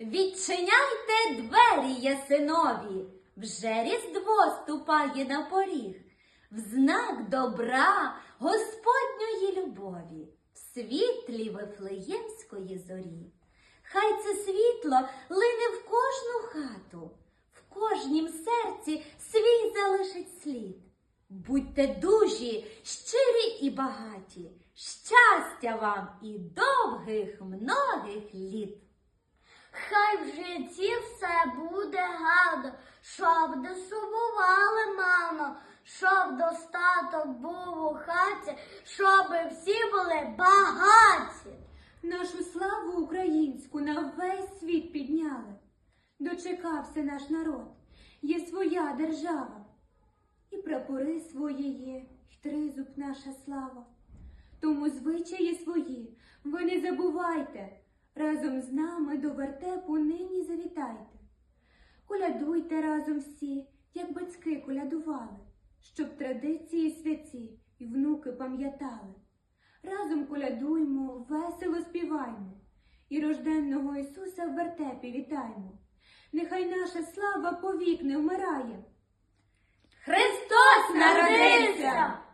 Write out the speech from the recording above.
Відчиняйте двері, ясинові, вже різдво ступає на поріг, в знак добра Господньої любові, в світлі Вифлеємської зорі. Хай це світло лине в кожну хату, в кожнім серці свій залишить слід. Будьте дужі, щирі і багаті, щастя вам і довгих многих літ. Хай в житті все буде гарно, щоб не сумували мама, щоб достаток був у хаті, щоб всі були багаті. Нашу славу українську на весь світ підняли. Дочекався наш народ, є своя держава. І прапори свої є, й тризуб наша слава. Тому звичаї свої ви не забувайте, разом з нами до вертепу нині завітайте. Колядуйте разом всі, як батьки колядували, щоб традиції святі і внуки пам'ятали. Разом колядуймо, весело співаймо, і рожденного Ісуса в вертепі вітаймо. Нехай наша слава повік не вмирає. Христос народився!